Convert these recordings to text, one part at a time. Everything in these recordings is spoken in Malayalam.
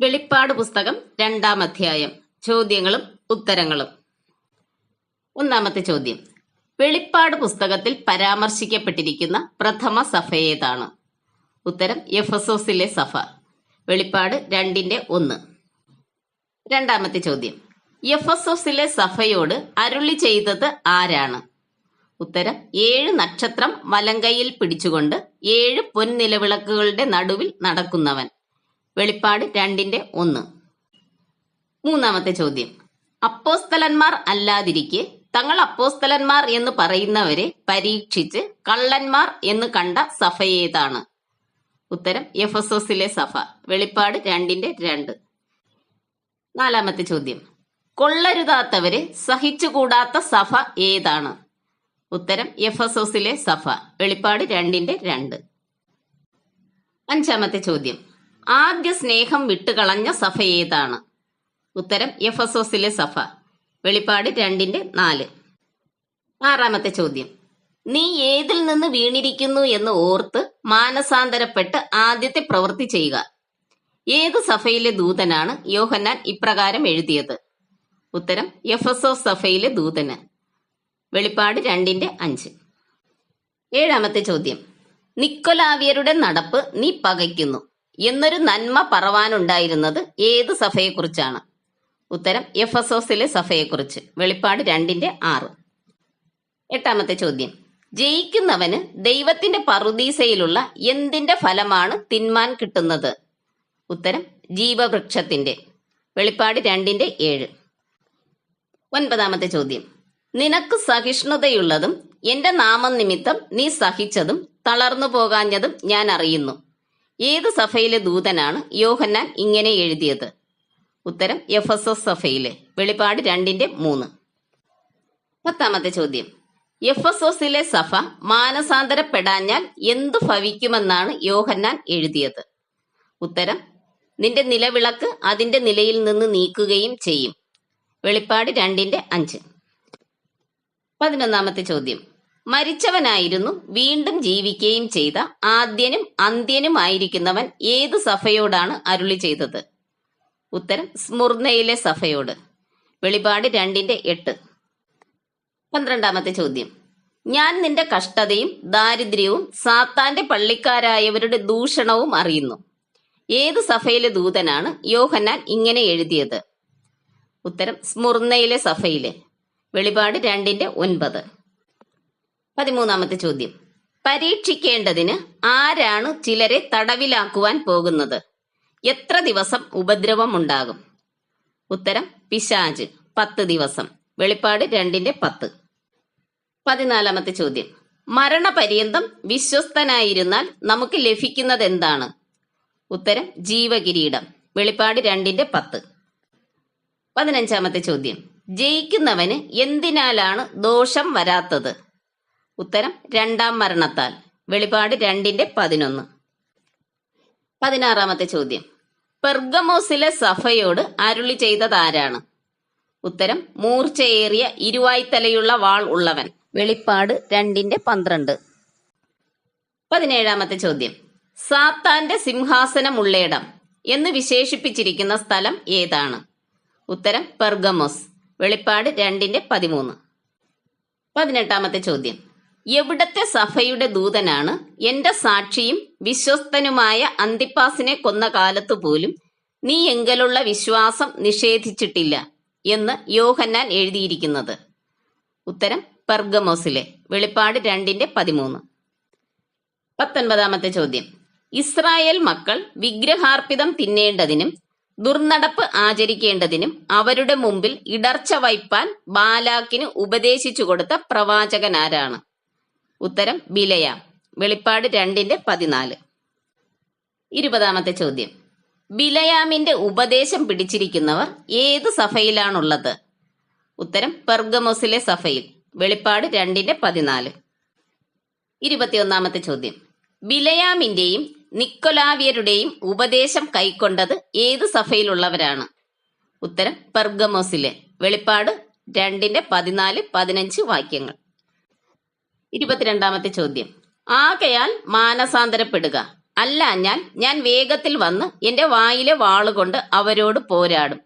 വെളിപ്പാട് പുസ്തകം രണ്ടാം അധ്യായം. ചോദ്യങ്ങളും ഉത്തരങ്ങളും. ഒന്നാമത്തെ ചോദ്യം. വെളിപ്പാട് പുസ്തകത്തിൽ പരാമർശിക്കപ്പെട്ടിരിക്കുന്ന പ്രഥമ സഭ ഏതാണ്? ഉത്തരം എഫസോസിലെ സഭ വെളിപ്പാട് രണ്ടിന്റെ ഒന്ന്. രണ്ടാമത്തെ ചോദ്യം. എഫസോസിലെ സഫയോട് അരുളി ചെയ്തത് ആരാണ്? ഉത്തരം ഏഴ് നക്ഷത്രം വലങ്കയിൽ പിടിച്ചുകൊണ്ട് ഏഴ് പൊൻനിലവിളക്കുകളുടെ നടുവിൽ നടക്കുന്നവൻ. വെളിപ്പാട് രണ്ടിന്റെ ഒന്ന്. മൂന്നാമത്തെ ചോദ്യം. അപ്പോസ്തലന്മാർ അല്ലാതിരിക്കെ തങ്ങൾ അപ്പോസ്തലന്മാർ എന്ന് പറയുന്നവരെ പരീക്ഷിച്ച് കള്ളന്മാർ എന്ന് കണ്ട സഭ ഏതാണ്? ഉത്തരം എഫസോസിലെ സഭ. വെളിപ്പാട് രണ്ടിന്റെ രണ്ട്. നാലാമത്തെ ചോദ്യം. കൊള്ളരുതാത്തവരെ സഹിച്ചുകൂടാത്ത സഭ ഏതാണ്? ഉത്തരം എഫസോസിലെ സഭ. വെളിപ്പാട് രണ്ടിന്റെ രണ്ട്. അഞ്ചാമത്തെ ചോദ്യം. ആദ്യ സ്നേഹം വിട്ടുകളഞ്ഞ സഭ ഏതാണ്? ഉത്തരം എഫ് എസ് ഒസിലെ സഭ. വെളിപ്പാട് രണ്ടിന്റെ നാല്. ആറാമത്തെ ചോദ്യം. നീ ഏതിൽ നിന്ന് വീണിരിക്കുന്നു എന്ന് ഓർത്ത് മാനസാന്തരപ്പെട്ട് ആദ്യത്തെ പ്രവൃത്തി ചെയ്യുക. ഏത് സഭയിലെ ദൂതനാണ് യോഹന്നാൻ ഇപ്രകാരം എഴുതിയത്? ഉത്തരം എഫ് എസ് ഒ സഭയിലെ ദൂതന്. വെളിപ്പാട് രണ്ടിന്റെ അഞ്ച്. ഏഴാമത്തെ ചോദ്യം. നിക്കൊലാവിയരുടെ നടപ്പ് നീ പകയ്ക്കുന്നു. എന്നൊരു നന്മ പറവാനുണ്ടായിരുന്നത് ഏത് സഭയെക്കുറിച്ചാണ്? ഉത്തരം എഫ് എസ് എഫസോസിലെ സഭയെക്കുറിച്ച്. വെളിപ്പാട് രണ്ടിന്റെ ആറ്. എട്ടാമത്തെ ചോദ്യം. ജയിക്കുന്നവന് ദൈവത്തിന്റെ പറുദീസയിലുള്ള എന്തിന്റെ ഫലമാണ് തിന്മാൻ കിട്ടുന്നത്? ഉത്തരം ജീവവൃക്ഷത്തിന്റെ. വെളിപ്പാട് രണ്ടിന്റെ ഏഴ്. ഒൻപതാമത്തെ ചോദ്യം. നിനക്ക് സഹിഷ്ണുതയുള്ളതും എന്റെ നാമം നിമിത്തം നീ സഹിച്ചതും തളർന്നു പോകാഞ്ഞതും ഞാൻ അറിയുന്നു. ഏത് സഭയിലെ ദൂതനാണ് യോഹന്നാൻ ഇങ്ങനെ എഴുതിയത്? ഉത്തരം എഫ് എസ് എസ് സഭയിലെ. വെളിപ്പാട് രണ്ടിന്റെ മൂന്ന്. പത്താമത്തെ ചോദ്യം. എഫ് എസ് എസിലെ സഭ മാനസാന്തരപ്പെടാഞ്ഞാൽ എന്തു ഭവിക്കുമെന്നാണ് യോഹന്നാൻ എഴുതിയത്? ഉത്തരം നിന്റെ നിലവിളക്ക് അതിന്റെ നിലയിൽ നിന്ന് നീക്കുകയും ചെയ്യും. വെളിപ്പാട് രണ്ടിന്റെ അഞ്ച്. പതിനൊന്നാമത്തെ ചോദ്യം. മരിച്ചവനായിരുന്നു. വീണ്ടും ജീവിക്കുകയും ചെയ്ത ആദ്യനും അന്ത്യനുമായിരിക്കുന്നവൻ ഏത് സഭയോടാണ് അരുളി ചെയ്തത്? ഉത്തരം സ്മുർണയിലെ സഭയോട്. വെളിപാട് രണ്ടിന്റെ എട്ട്. പന്ത്രണ്ടാമത്തെ ചോദ്യം. ഞാൻ നിന്റെ കഷ്ടതയും ദാരിദ്ര്യവും സാത്താന്റെ പള്ളിക്കാരായവരുടെ ദൂഷണവും അറിയുന്നു. ഏത് സഭയിലെ ദൂതനാണ് യോഹന്നാൻ ഇങ്ങനെ എഴുതിയത്? ഉത്തരം സ്മുർണയിലെ സഭയിലെ. വെളിപാട് രണ്ടിന്റെ ഒൻപത്. പതിമൂന്നാമത്തെ ചോദ്യം. പരീക്ഷിക്കേണ്ടതിന് ആരാണ് ചിലരെ തടവിലാക്കുവാൻ പോകുന്നത്? എത്ര ദിവസം ഉപദ്രവം ഉണ്ടാകും ഉത്തരം പിശാജ് പത്ത് ദിവസം. വെളിപ്പാട് രണ്ടിന്റെ പത്ത്. പതിനാലാമത്തെ ചോദ്യം. മരണപര്യന്തം വിശ്വസ്തനായിരുന്നാൽ നമുക്ക് ലഭിക്കുന്നത് എന്താണ് ഉത്തരം ജീവകിരീടം. വെളിപ്പാട് രണ്ടിന്റെ പത്ത്. പതിനഞ്ചാമത്തെ ചോദ്യം. ജയിക്കുന്നവന് എന്തിനാലാണ് ദോഷം വരാത്തത്? ഉത്തരം രണ്ടാം മരണത്താൽ. വെളിപാട് രണ്ടിന്റെ പതിനൊന്ന്. പതിനാറാമത്തെ ചോദ്യം. പെർഗമോസിലെ സഫയോട് അരുളി ചെയ്തതാരാണ്? ഉത്തരം മൂർച്ചയേറിയ ഇരുവായ്ത്തലയുള്ള വാൾ ഉള്ളവൻ. വെളിപ്പാട് രണ്ടിന്റെ പന്ത്രണ്ട്. പതിനേഴാമത്തെ ചോദ്യം. സാത്താന്റെ സിംഹാസനമുള്ളയിടം എന്ന് വിശേഷിപ്പിച്ചിരിക്കുന്ന സ്ഥലം ഏതാണ്? ഉത്തരം പെർഗമോസ്. വെളിപ്പാട് രണ്ടിന്റെ പതിമൂന്ന്. പതിനെട്ടാമത്തെ ചോദ്യം. എവിടത്തെ സഭയുടെ ദൂതനാണ്? എന്റെ സാക്ഷിയും വിശ്വസ്തനുമായ അന്തിപ്പാസിനെ കൊന്ന കാലത്തു പോലും നീ എങ്കലുള്ള വിശ്വാസം നിഷേധിച്ചിട്ടില്ല എന്ന് യോഹന്നാൻ എഴുതിയിരിക്കുന്നത്. ഉത്തരം പെർഗമോസിലെ വെളിപ്പാട് രണ്ടിന്റെ പതിമൂന്ന്. പത്തൊൻപതാമത്തെ ചോദ്യം. ഇസ്രായേൽ മക്കൾ വിഗ്രഹാർപ്പിതം തിന്നേണ്ടതിനും ദുർനടപ്പ് ആചരിക്കേണ്ടതിനും അവരുടെ മുമ്പിൽ ഇടർച്ച വയ്പാൻ ബാലാക്കിന് ഉപദേശിച്ചു കൊടുത്ത പ്രവാചകനാരാണ്. ഉത്തരം ബിലയ വെളിപ്പാട് രണ്ടിന്റെ പതിനാല്. ഇരുപതാമത്തെ ചോദ്യം. ബിലയാമിന്റെ ഉപദേശം പിടിച്ചിരിക്കുന്നവർ ഏത് സഭയിലാണുള്ളത്? ഉത്തരം പെർഗമോസിലെ സഫയിൽ വെളിപ്പാട് രണ്ടിന്റെ പതിനാല്. ഇരുപത്തിയൊന്നാമത്തെ ചോദ്യം. ബിലയാമിന്റെയും നിക്കൊലാവിയരുടെയും ഉപദേശം കൈക്കൊണ്ടത് ഏത് സഫയിലുള്ളവരാണ് ഉത്തരം പെർഗമോസിലെ. വെളിപ്പാട് രണ്ടിന്റെ പതിനാല് പതിനഞ്ച് വാക്യങ്ങൾ. ഇരുപത്തിരണ്ടാമത്തെ ചോദ്യം. ആകയാൽ മാനസാന്തരപ്പെടുക. അല്ല ഞാൻ ഞാൻ വേഗത്തിൽ വന്ന് എന്റെ വായിലെ വാളുകൊണ്ട് അവരോട് പോരാടും.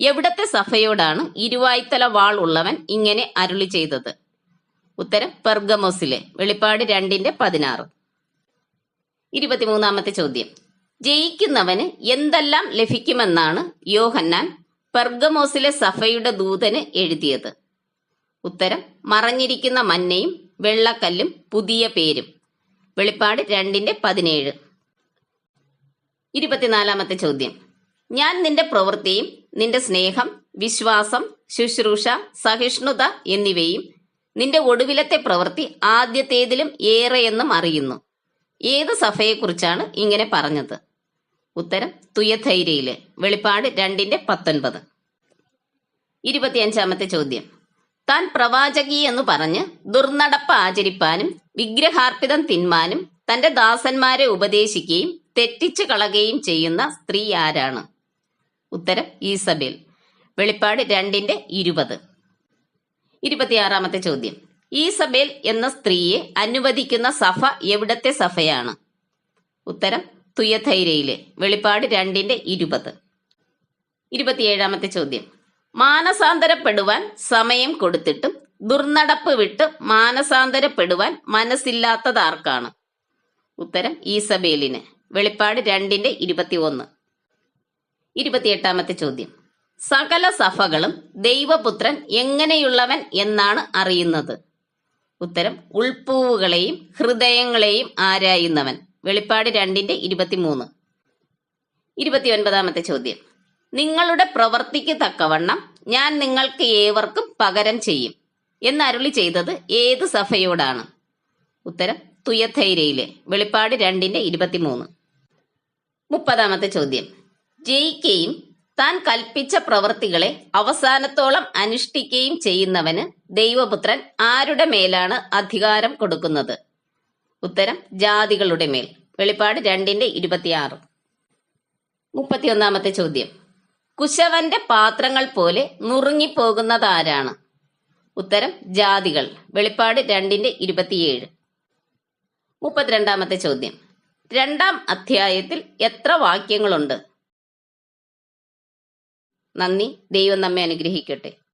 എവിടത്തെ സഭയോടാണ് ഇരുവായ്ത്തല വാൾ ഉള്ളവൻ ഇങ്ങനെ അരുളി ചെയ്തത്? ഉത്തരം പെർഗമോസിലെ വെളിപ്പാട് രണ്ടിന്റെ പതിനാറ്. ഇരുപത്തിമൂന്നാമത്തെ ചോദ്യം. ജയിക്കുന്നവന് എന്തെല്ലാം ലഭിക്കുമെന്നാണ് യോഹന്നാൻ പെർഗമോസിലെ സഫയുടെ ദൂതന് എഴുതിയത്. ഉത്തരം മറഞ്ഞിരിക്കുന്ന മന്നയും വെള്ളക്കല്ലും പുതിയ പേരും. വെളിപ്പാട് രണ്ടിന്റെ പതിനേഴ്. ഇരുപത്തിനാലാമത്തെ ചോദ്യം. ഞാൻ നിന്റെ പ്രവൃത്തിയും നിന്റെ സ്നേഹം വിശ്വാസം ശുശ്രൂഷ സഹിഷ്ണുത എന്നിവയും നിന്റെ ഒടുവിലത്തെ പ്രവൃത്തി ആദ്യത്തേതിലും ഏറെയെന്നും അറിയുന്നു. ഏത് സഭയെക്കുറിച്ചാണ് ഇങ്ങനെ പറഞ്ഞത്? ഉത്തരം തുയധൈര്യയിലെ. വെളിപ്പാട് രണ്ടിന്റെ പത്തൊൻപത്. ഇരുപത്തിയഞ്ചാമത്തെ ചോദ്യം. താൻ പ്രവാചകി എന്ന് പറഞ്ഞ് ദുർനടപ്പ് ആചരിപ്പാനും വിഗ്രഹാർപ്പിതം തിന്മാനും തന്റെ ദാസന്മാരെ ഉപദേശിക്കുകയും തെറ്റിച്ചു കളകുകയും ചെയ്യുന്ന സ്ത്രീ ആരാണ്? ഉത്തരം ഈസബേൽ. വെളിപ്പാട് രണ്ടിന്റെ ഇരുപത്. ഇരുപത്തിയാറാമത്തെ ചോദ്യം. ഈസബേൽ എന്ന സ്ത്രീയെ അനുവദിക്കുന്ന സഫ എവിടത്തെ സഫയാണ്? ഉത്തരം തുയധൈരയിലെ വെളിപ്പാട് രണ്ടിന്റെ ഇരുപത്. ഇരുപത്തിയേഴാമത്തെ ചോദ്യം. മാനസാന്തരപ്പെടുവാൻ സമയം കൊടുത്തിട്ടും ദുർനടപ്പ് വിട്ട് മാനസാന്തരപ്പെടുവാൻ മനസ്സില്ലാത്തതാർക്കാണ്? ഉത്തരം ഈസബേലിന് വെളിപ്പാട് രണ്ടിന്റെ ഇരുപത്തിയൊന്ന്. ഇരുപത്തിയെട്ടാമത്തെ ചോദ്യം. സകല സഭകളും ദൈവപുത്രൻ എങ്ങനെയുള്ളവൻ എന്നാണ് അറിയുന്നത്? ഉത്തരം ഉൾപ്പൂവുകളെയും ഹൃദയങ്ങളെയും ആരായുന്നവൻ. വെളിപ്പാട് രണ്ടിന്റെ ഇരുപത്തിമൂന്ന്. ഇരുപത്തിയൊൻപതാമത്തെ ചോദ്യം. നിങ്ങളുടെ പ്രവർത്തിക്ക് തക്കവണ്ണം ഞാൻ നിങ്ങൾക്ക് ഏവർക്കും പകരം ചെയ്യും. എന്ന് എന്നരുളി ചെയ്തത് ഏത് സഭയോടാണ്? ഉത്തരം തുയധൈര്യയിലെ വെളിപ്പാട് രണ്ടിന്റെ ഇരുപത്തിമൂന്ന്. മുപ്പതാമത്തെ ചോദ്യം. ജയിക്കുകയും താൻ കൽപ്പിച്ച പ്രവൃത്തികളെ അവസാനത്തോളം അനുഷ്ഠിക്കുകയും ചെയ്യുന്നവന് ദൈവപുത്രൻ ആരുടെ മേലാണ് അധികാരം കൊടുക്കുന്നത്? ഉത്തരം ജാതികളുടെ മേൽ. വെളിപ്പാട് രണ്ടിന്റെ ഇരുപത്തിയാറ്. മുപ്പത്തിയൊന്നാമത്തെ ചോദ്യം. കുശവന്റെ പാത്രങ്ങൾ പോലെ നുറുങ്ങിപ്പോകുന്നതാരാണ്? ഉത്തരം ജാതികൾ. വെളിപ്പാട് രണ്ടിന്റെ ഇരുപത്തിയേഴ്. മുപ്പത്തിരണ്ടാമത്തെ ചോദ്യം. രണ്ടാം അധ്യായത്തിൽ എത്ര വാക്യങ്ങളുണ്ട്? നന്ദി. ദൈവം നമ്മെ അനുഗ്രഹിക്കട്ടെ.